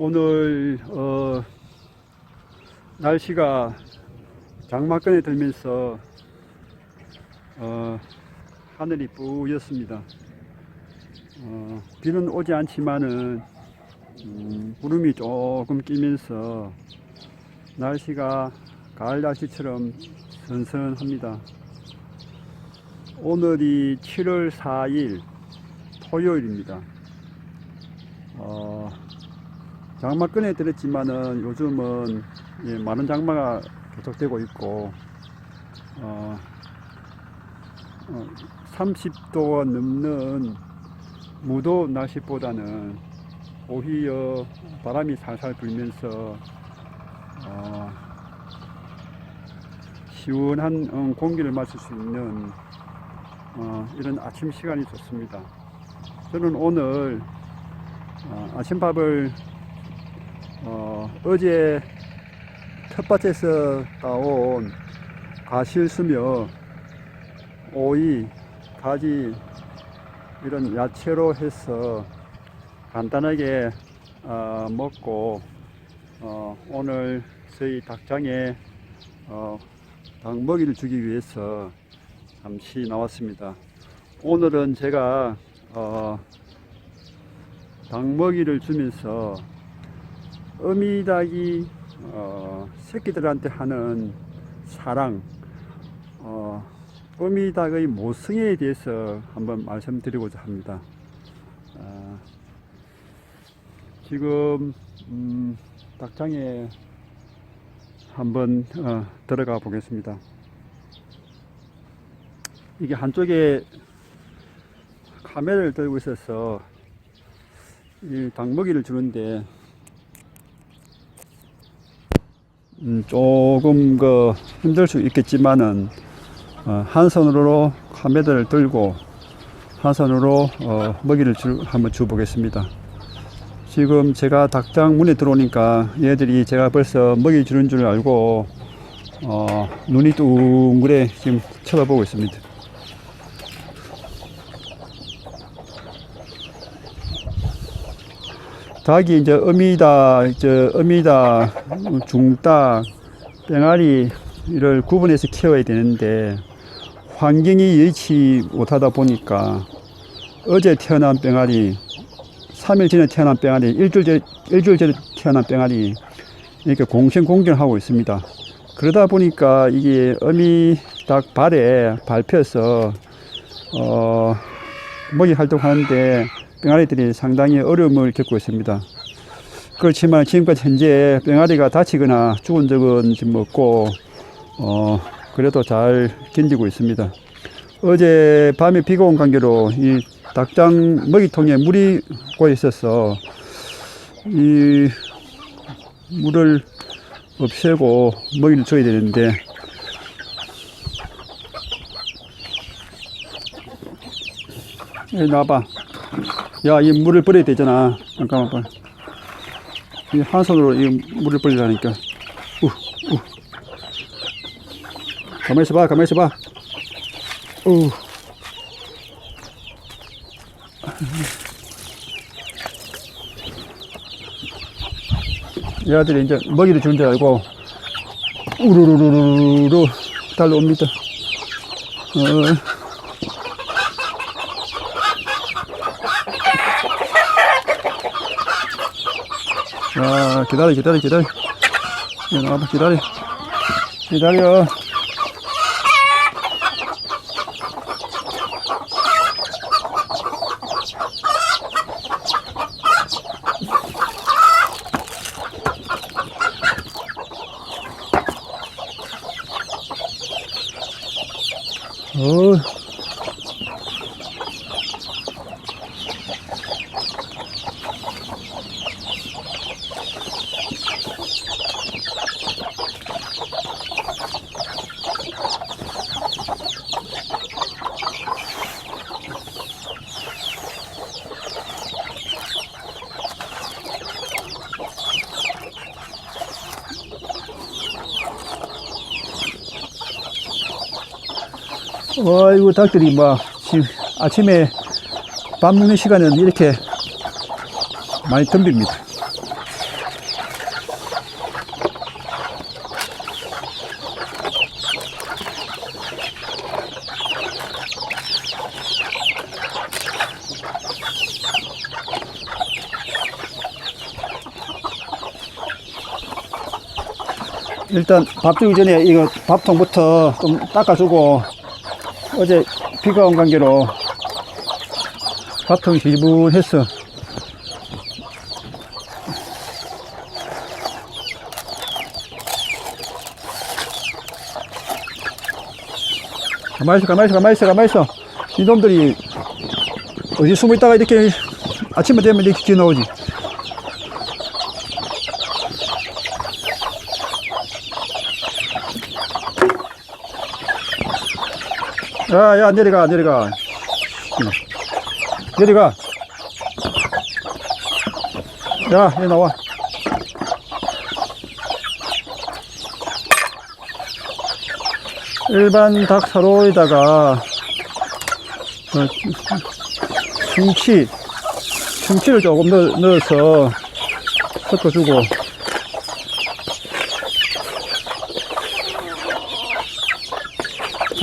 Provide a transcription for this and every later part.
오늘 어, 날씨가 장마권에 들면서 어, 하늘이 뿌였습니다. 어, 비는 오지 않지만은 음, 구름이 조금 끼면서 날씨가 가을 날씨처럼 선선합니다. 오늘이 7월 4일 토요일입니다. 어, 장마권에 들었지만은 요즘은 예, 많은 장마가 계속되고 있고 어, 어, 30도가 넘는 무더운 날씨보다는 오히려 바람이 살살 불면서 어, 시원한 어, 공기를 마실 수 있는 어, 이런 아침 시간이 좋습니다. 저는 오늘 어, 아침밥을 어, 어제 텃밭에서 따온 가실수며 오이, 가지 이런 야채로 해서 간단하게 어, 먹고 어, 오늘 저희 닭장에 어, 닭 먹이를 주기 위해서 잠시 나왔습니다. 오늘은 제가 어, 닭 먹이를 주면서 어미닭이 어, 새끼들한테 하는 사랑, 어, 어미닭의 모성애에 대해서 한번 말씀드리고자 합니다. 아, 지금 음, 닭장에 한번 어, 들어가 보겠습니다. 이게 한쪽에 카메라를 들고 있어서 이 닭먹이를 주는데 음, 조금 그 힘들 수 있겠지만은 어, 한 손으로 카메라를 들고 한 손으로 어, 먹이를 주, 한번 줘 보겠습니다. 지금 제가 닭장 문에 들어오니까 얘들이 제가 벌써 먹이 주는 줄 알고 어, 눈이 둥그레 지금 쳐다보고 있습니다. 닭이 이제 어미다, 저 어미다, 중닭, 뺑아리를 구분해서 키워야 되는데 환경이 여의치 못하다 보니까 어제 태어난 뺑아리, 3일 전에 태어난 뺑아리, 일주일, 전, 일주일 전에 태어난 뺑아리 이렇게 공생공존을 하고 있습니다. 그러다 보니까 이게 어미 닭 발에 밟혀서 어, 먹이 활동하는데 뺑아리들이 상당히 어려움을 겪고 있습니다. 그렇지만 지금까지 현재 뺑아리가 다치거나 죽은 적은 지금 없고, 어, 그래도 잘 견디고 있습니다. 어제 밤에 비가 온 관계로 이 닭장 먹이통에 물이 고여 있어서 이 물을 없애고 먹이를 줘야 되는데 나와봐. 야, 이 물을 버려야 되잖아. 잠깐만 봐. 이한 손으로 이 물을 버리라니까. 우, 우. 가만히 있어봐, 가만히 있어봐. 우. 얘들이 이제 먹이를 주는 줄 알고 우르르르르르 달려옵니다. 어. 자, 기다려, 기다려, 기다려. 야, 나와봐, 기다려. 기다려. 그리고 닭들이 뭐 아침에 밥 먹는 시간은 이렇게 많이 덤빕니다. 일단 밥 주기 전에 이거 밥통부터 좀 닦아주고 어제 비가 온 관계로 밥통이 지저분했어. 가만히 있어, 가만히 있어, 가만히 있어, 가만히 있어. 이놈들이 어디 숨어 있다가 이렇게 아침에 되면 이렇게 기어 나오지. 야, 야, 내려가, 내려가. 응. 내려가. 야, 얘 나와. 일반 닭사로에다가 어, 충치, 충치를 조금 넣, 넣어서 섞어주고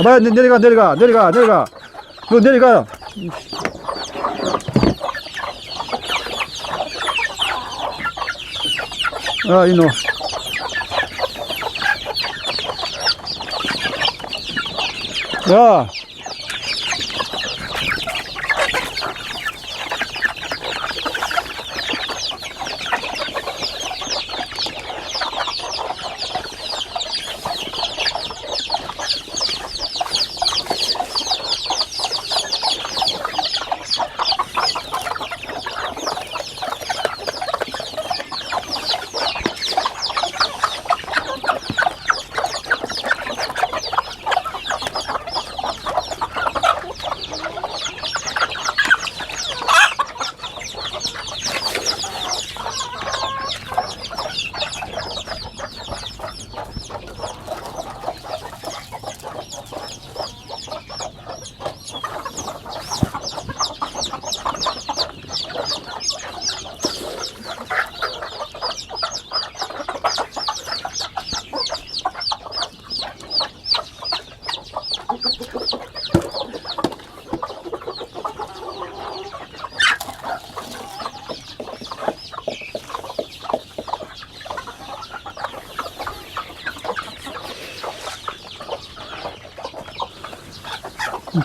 봐봐, 내- 내려가, 내려가, 내려가, 내려가. 너 내려가. 아, 이놈. 야.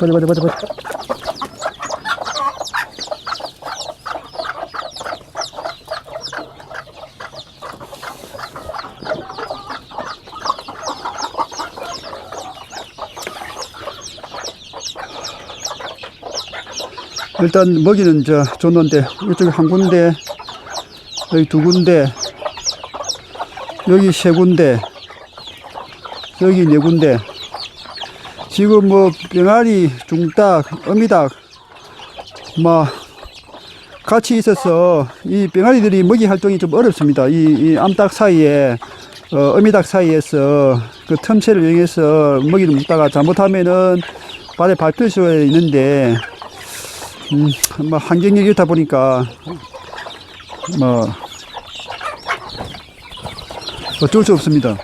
빨리, 빨리, 빨리, 빨리. 일단 먹이는 저 줬는데 이쪽에 한 군데 여기 두 군데 여기 세 군데 여기 네 군데 지금 뭐 병아리, 중닭, 어미닭 막 같이 있어서 이 병아리들이 먹이 활동이 좀 어렵습니다. 이, 이 암탉 사이에 어, 어미닭 사이에서 그 틈새를 이용해서 먹이를 먹다가 잘못하면은 발에 밟힐 수가 있는데 음, 뭐 환경이 이렇다 보니까 뭐 어쩔 수 없습니다.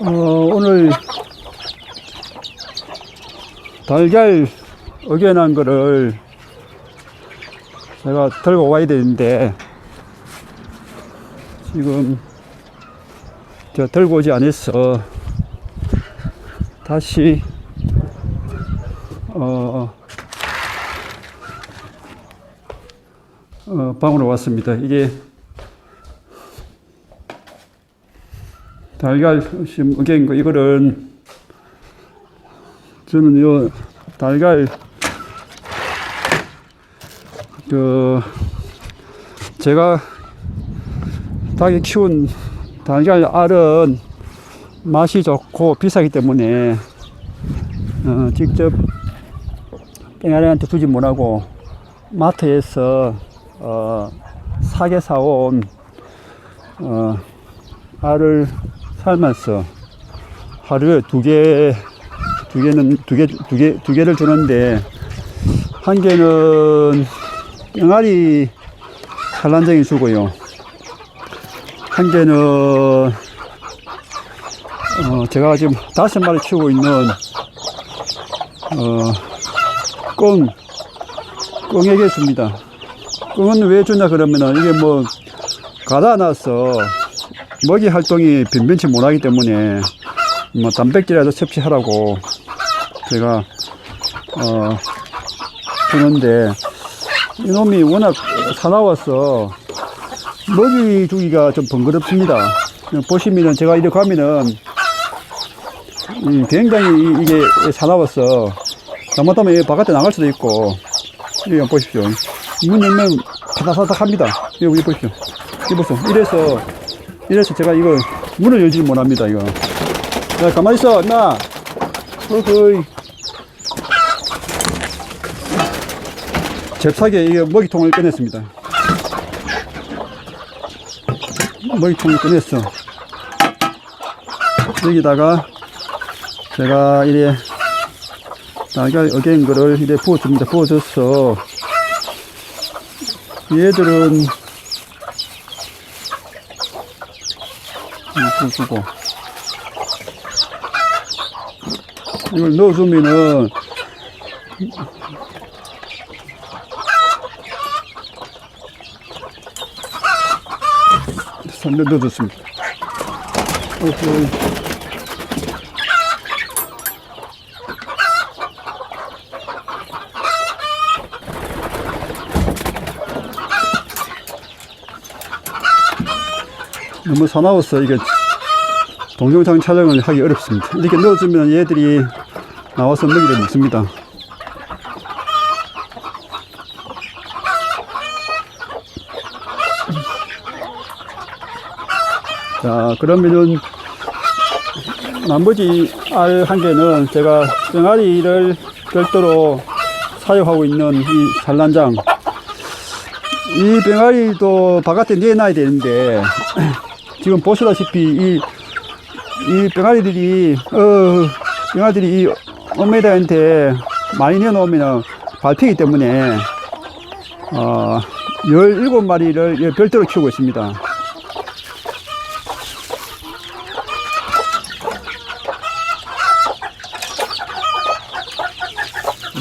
어, 오늘 달걀 어겨난 거를 제가 들고 와야 되는데 지금 저 들고 오지 않았어 다시 어, 어, 방으로 왔습니다. 이게 달걀 심은 거 이거는 저는 요 달걀 그 제가 닭이 키운 달걀 알은 맛이 좋고 비싸기 때문에 어, 직접 뺑아리한테 주지 못하고 마트에서 어, 사게 사온 어, 알을 삶아서 하루에 두 개, 두 개는 두 개, 두 개, 두 개를 주는데 한 개는 뺑아리 산란장이 주고요. 한 개는 어, 제가 지금 다섯 마리 키우고 있는 어, 꽁, 꽁에게 줍니다. 꽁은 왜 주냐 그러면은 이게 뭐 가다 놔서 먹이 활동이 변변치 못하기 때문에 뭐 단백질이라도 섭취하라고 제가 어 주는데 이놈이 워낙 사나워서 먹이 주기가 좀 번거롭습니다. 보시면은 제가 이렇게 가면은 음, 굉장히 이- 이게 사나워서 잘못하면 이 바깥에 나갈 수도 있고 이거 보십시오. 문 열면. 여기 보십시오. 이거 보세요. 이래서 이래서 제가 이거 문을 열지 못합니다. 이거. 야 가만히 있어, 임마. 어허이. 잽싸게 이게 먹이통을 꺼냈습니다. 먹이통을 꺼냈어. 여기다가 제가 이래 달걀 어갱 거를 이래 부어줍니다. 부어줘서 얘들은 부어주고 이걸 넣어주면은 넣어줬습니다. 어허이. 너무 사나워서 이게 동영상 촬영을 하기 어렵습니다. 이렇게 넣어주면 얘들이 나와서 먹이를 먹습니다. 자, 그러면은 나머지 알 한 개는 제가 병아리를 별도로 사용하고 있는 이 산란장 이 병아리도 바깥에 내놔야 되는데 지금 보시다시피 이, 이 병아리들이 어 병아리들이 이 엄매들한테 많이 내놓으면 밟히기 때문에 어 17마리를 별도로 키우고 있습니다.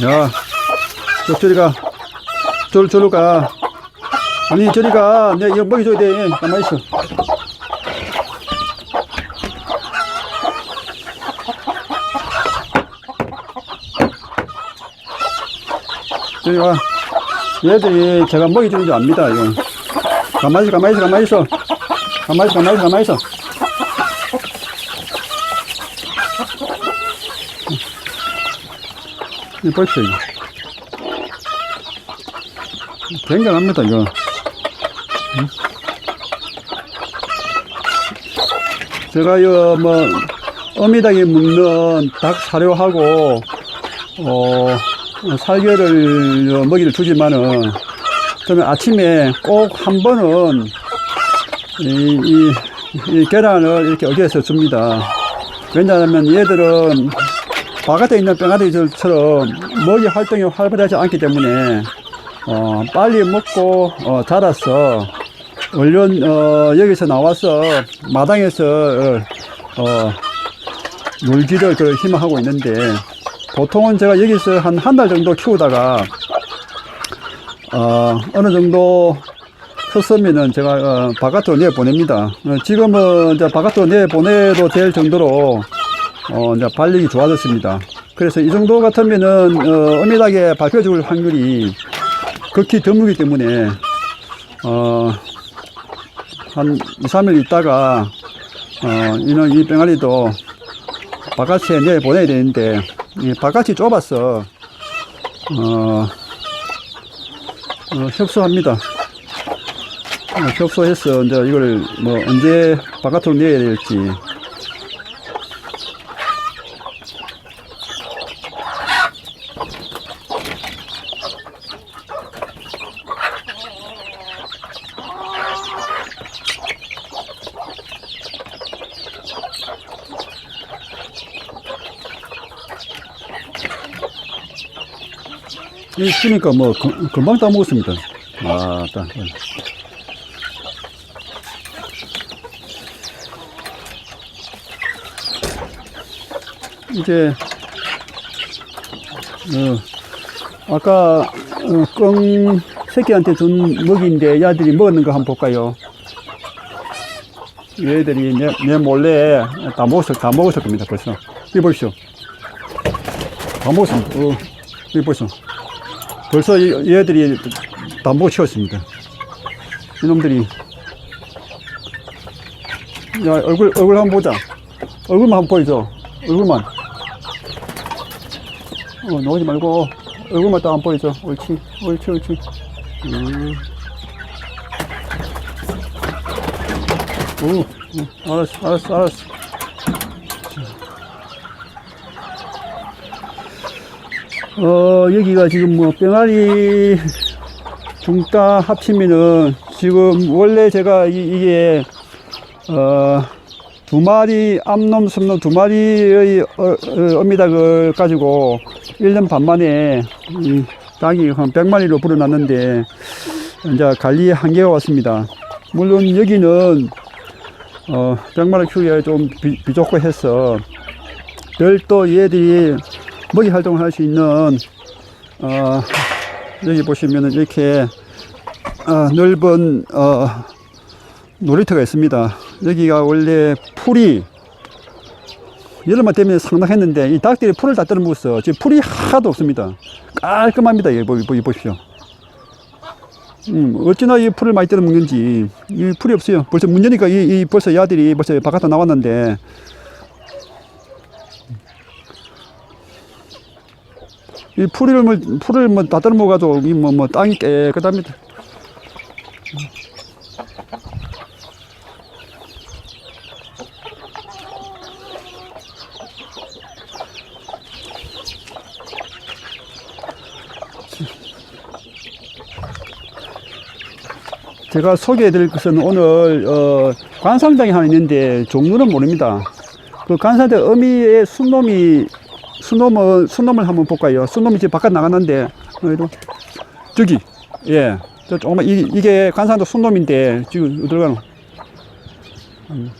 야, 저, 저리 가. 저리, 저리 가. 아니, 저리 가. 내 이거 먹이 줘야 돼. 가만히 있어. 저리 와. 얘들이 제가 먹이 주는 줄 압니다, 이거. 가만히 있어, 가만히 있어, 가만히 있어. 가만히 있어, 가만히 있어, 가만히 있어. 이 보십시오, 이거. 굉장합니다, 이거. 응? 제가, 요, 뭐, 어미닭이 먹는 닭 사료하고, 어, 살결을, 요 먹이를 주지만은, 저는 아침에 꼭 한 번은, 이, 이, 이 계란을 이렇게 어겨서 줍니다. 왜냐하면 얘들은 바깥에 있는 병아리들처럼 먹이 활동이 활발하지 않기 때문에 어, 빨리 먹고 어, 자라서 얼른 어, 여기서 나와서 마당에서 어, 어, 놀기를 그 희망하고 있는데 보통은 제가 여기서 한 한 달 정도 키우다가 어, 어느 정도 컸으면은 제가 어, 바깥으로 내 보냅니다. 어, 지금은 이제 바깥으로 내 보내도 될 정도로 어, 이제 발육이 좋아졌습니다. 그래서 이 정도 같으면은 어, 엄밀하게 밟혀줄 확률이 극히 드물기 때문에 어, 한 2, 3일 있다가 어, 이는 이 병아리도 바깥에 내 보내야 되는데 이 바깥이 좁아서 어, 어, 협소합니다. 어, 협소해서 이제 이걸 뭐 언제 바깥으로 내야 될지 이 쓰니까 뭐 금- 금방 다 먹었습니다. 아, 딱. 이제 어, 아까 어, 껑 새끼한테 준 먹이인데 야들이 먹었는 거 한번 볼까요? 얘들이 내, 내 몰래 다 먹었을 다 먹었을 겁니다 벌써. 이거 보십시오. 다 먹었습니다. 어, 이거 보십시오. 벌써 이- 얘들이 다 먹어 치웠습니다. 이놈들이. 야, 얼굴, 얼굴 한번 보자. 얼굴만 한번 보여줘. 얼굴만. 어, 나오지 말고, 얼굴만 딱 한번 보여줘. 옳지, 옳지, 옳지. 음. 오, 어, 알았어, 알았어, 알았어. 어, 여기가 지금 뭐 병아리 중따 합치면은 지금 원래 제가 이, 이게 어, 두 마리 암놈, 숨놈 두 마리의 어, 어, 어미닭을 가지고 1년 반 만에 이 닭이 한 100마리로 불어났는데 이제 관리 한계가 왔습니다. 물론 여기는 어, 100마리 키우기가 좀 비, 비좁고 해서 별도 얘들이 먹이 활동을 할 수 있는 어, 여기 보시면은 이렇게 어, 넓은 어, 놀이터가 있습니다. 여기가 원래 풀이 여름만 되면 상당했는데 이 닭들이 풀을 다 뜯어먹었어. 지금 풀이 하나도 없습니다. 깔끔합니다. 여기 보- 보- 보십시오. 음, 어찌나 이 풀을 많이 뜯어먹는지 이 풀이 없어요. 벌써 문 여니까 이, 이 벌써 야들이 벌써 바깥에 나왔는데 이 풀을 뭐 풀을 뭐 다 뜯어먹어가지고 이뭐뭐 뭐 땅이 깨끗합니다. 제가 소개해드릴 것은 오늘 어, 관상장이 하나 있는데 종류는 모릅니다. 그 관상장 어미의 순놈이 순놈을 순놈을 한번 볼까요? 순놈이 지금 바깥 나갔는데 어디로 저기 예, 저 조금만 이, 이게 관상장 순놈인데 지금 어디로 가노? 음.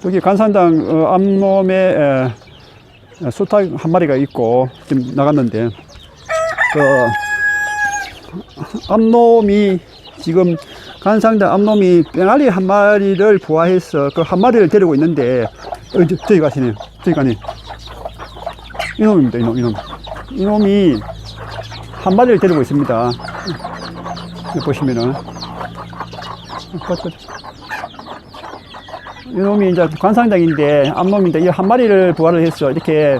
저기 관상장 어, 암놈의 에, 수탉 한 마리가 있고 지금 나갔는데 그 암놈이 지금 간상자 암놈이 병아리 한 마리를 부화해서 그 한 마리를 데리고 있는데 어, 저, 저기 가시네요. 저기 가네. 이놈입니다. 이놈, 이놈. 이놈이 한 마리를 데리고 있습니다. 보시면은. 이놈이 이제 관상장인데 암놈인데 이 한 마리를 부화를 해서 이렇게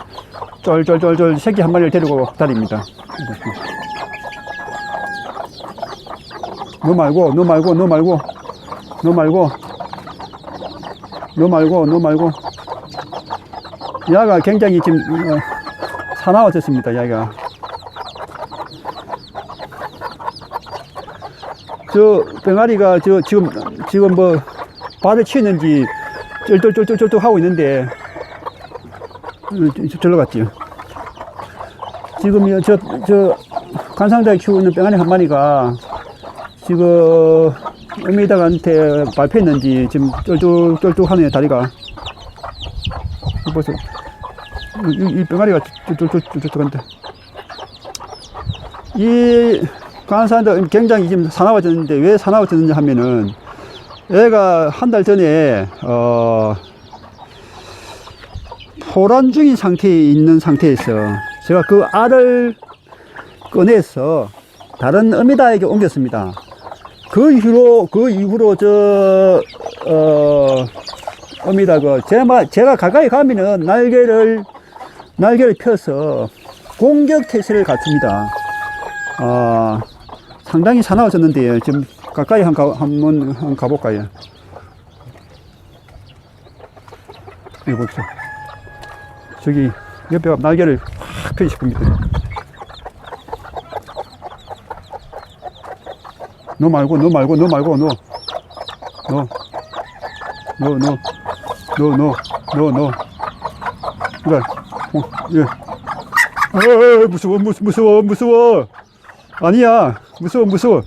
쫄쫄쫄쫄 새끼 한 마리를 데리고 다닙니다. 너 말고, 너 말고, 너 말고, 너 말고, 너 말고, 너 말고. 야가 굉장히 지금, 어, 사나워 졌습니다, 야가. 저, 병아리가 저, 지금, 지금 뭐, 발을 치는지, 쩔쩔쩔쩔쩔 하고 있는데, 어, 저- 절로 갔지요. 지금, 저, 저, 관상자에 키우고 있는 병아리 한 마리가, 지금 어미닭한테 밟혔는지 지금 쫄쫄쫄쫄 하네요 다리가 이거 보세요 이, 이- 이 병아리가 쫄쫄쫄쫄쫄한데 이 관사도 굉장히 지금 사나워졌는데 왜 사나워졌느냐 하면은 얘가 한 달 전에 어 포란 중인 상태에 있는 상태에서 제가 그 알을 꺼내서 다른 어미다에게 옮겼습니다. 그 이후로 그 이후로 저 어, 어미다 그 제가 제가 가까이 가면은 날개를 날개를 펴서 공격 태세를 갖춥니다. 아 상당히 사나워졌는데요. 지금 가까이 한 가, 한번 한번 가볼까요? 이거 보십시오. 저기 옆에 날개를 확 펴주실 겁니다. 너 말고 너 말고 너 말고 너 너, 너, 너, 너, 너, 너, 너. 그래, 어, 예. 어, 무서워, 무서워, 무서워, 무서워. 아니야, 무서워, 무서워.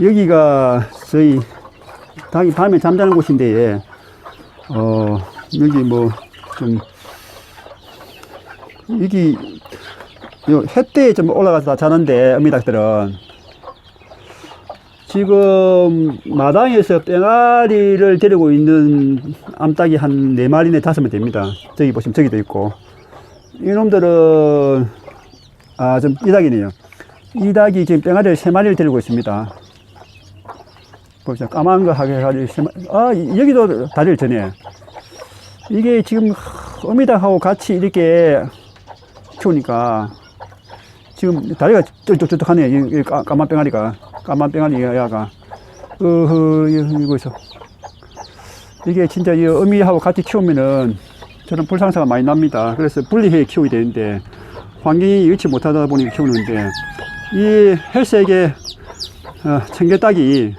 여기가 저희 닭이 밤에 잠자는 곳인데, 어, 여기 뭐, 좀, 여기, 요 햇대에 좀 올라가서 자는데, 어미닭들은. 지금 마당에서 뺑아리를 데리고 있는 암탉이 한 네 마리네 다섯 마리 됩니다. 저기 보시면 저기도 있고. 이놈들은, 아, 좀, 이 닭이네요. 이 닭이 지금 뺑아리를 세 마리를 데리고 있습니다. 보세요. 까만 거 하게 해가지고. 아, 이- 여기도 다리를 저네. 이게 지금 어미닭하고 같이 이렇게 키우니까 지금 다리가 쫄쫄쫄하네요. 이, 이 까- 까만 뺑아리가. 까만 뺑아리 야가. 이거 이거 있어. 이게 진짜 이 어미하고 같이 키우면은 저는 불상사가 많이 납니다. 그래서 분리해 키우게 되는데 환경이 일치 못하다 보니 키우는데 이 헬스에게 어, 청개닭이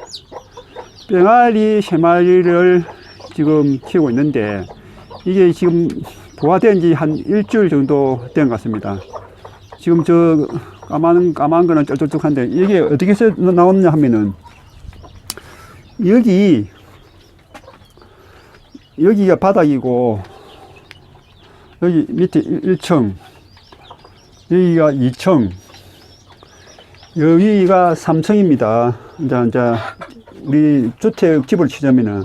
뺑아리 세 마리를 지금 키우고 있는데 이게 지금 부화된 지 한 일주일 정도 된 것 같습니다. 지금 저 까만, 까만 거는 쩔쩔쭉한데 이게 어떻게 나오느냐 하면은 여기, 여기가 바닥이고 여기 밑에 1층, 여기가 2층, 여기가 3층입니다. 이제, 이제 우리 주택 집을 치자면은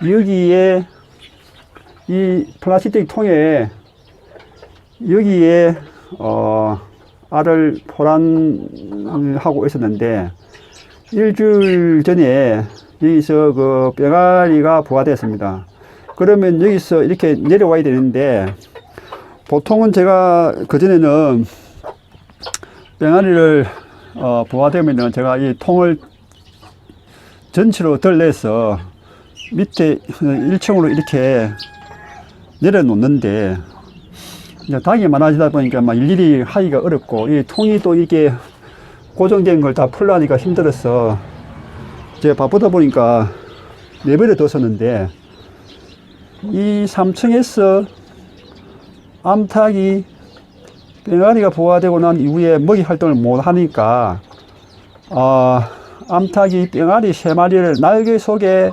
여기에 이 플라스틱 통에 여기에 어 알을 포란하고 있었는데 일주일 전에 여기서 그 뼈가리가 부화됐습니다. 그러면 여기서 이렇게 내려와야 되는데 보통은 제가 그전에는 뼈가리를 어, 부화되면은 제가 이 통을 전체로 덜내서 밑에 1층으로 이렇게 내려놓는데 이제 닭이 많아지다 보니까 막 일일이 하기가 어렵고 이 통이 또 이게 고정된 걸 다 풀라니까 힘들어서 제가 바쁘다 보니까 내버려 뒀었는데 이 3층에서 암탉이 뺑아리가 부화되고 난 이후에 먹이 활동을 못 하니까 아 암탉이 뺑아리 세 마리를 날개 속에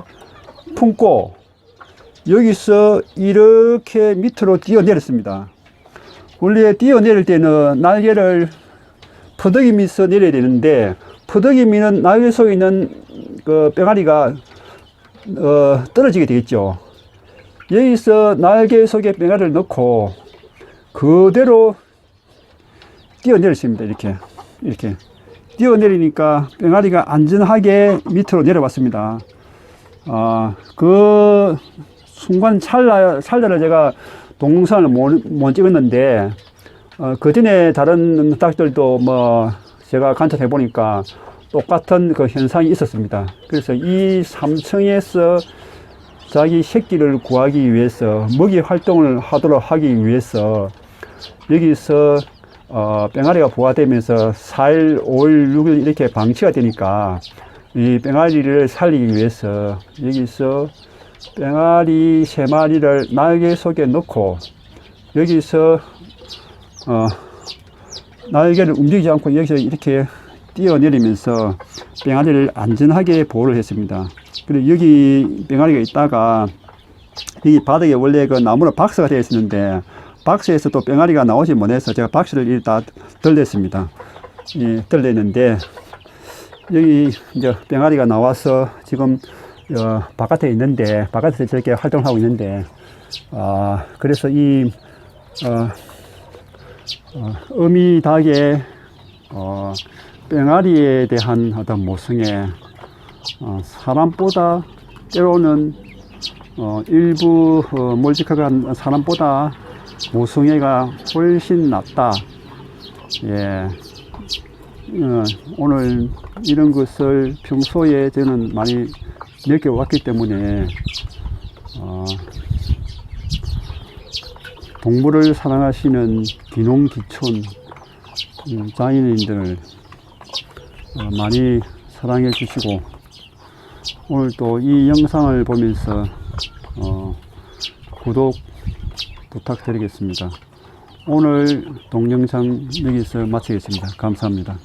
품고 여기서 이렇게 밑으로 뛰어내렸습니다. 원래 뛰어내릴 때는 날개를 퍼덕이 미서 내려야 되는데 퍼덕이 미는 날개 속에 있는 그 뺑아리가 어, 떨어지게 되겠죠. 여기서 날개 속에 뺑아리를 넣고 그대로 뛰어내렸습니다. 이렇게 이렇게 뛰어내리니까 뺑아리가 안전하게 밑으로 내려왔습니다. 아, 그 순간 찰나, 찰나를 제가 동영상을 못, 못 찍었는데, 어, 그 전에 다른 닭들도 뭐, 제가 관찰해 보니까 똑같은 그 현상이 있었습니다. 그래서 이 3층에서 자기 새끼를 구하기 위해서, 먹이 활동을 하도록 하기 위해서, 여기서 어, 뺑아리가 부화되면서 4일, 5일, 6일 이렇게 방치가 되니까 이 뺑아리를 살리기 위해서 여기서 뺑아리 세 마리를 날개 속에 넣고 여기서 어, 날개를 움직이지 않고 여기서 이렇게 뛰어내리면서 뺑아리를 안전하게 보호를 했습니다. 그리고 여기 뺑아리가 있다가 이 바닥에 원래 그 나무로 박스가 되어 있었는데 박스에서 또 병아리가 나오지 못해서 제가 박스를 일다 들렸습니다. 예, 들렸는데 여기 이제 병아리가 나와서 지금 어, 바깥에 있는데 바깥에서 저렇게 활동을 하고 있는데 아 그래서 이 어, 어, 어미닭의 어, 병아리에 대한 어떤 모성애 어, 사람보다 때로는 어, 일부 어, 몰직한 사람보다 모성애가 훨씬 낫다. 예. 어, 오늘 이런 것을 평소에 저는 많이 느껴왔기 때문에 어, 동물을 사랑하시는 귀농귀촌 음, 장인인들 어, 많이 사랑해 주시고 오늘 또 이 영상을 보면서 어, 구독 부탁드리겠습니다. 오늘 동영상 여기서 마치겠습니다. 감사합니다.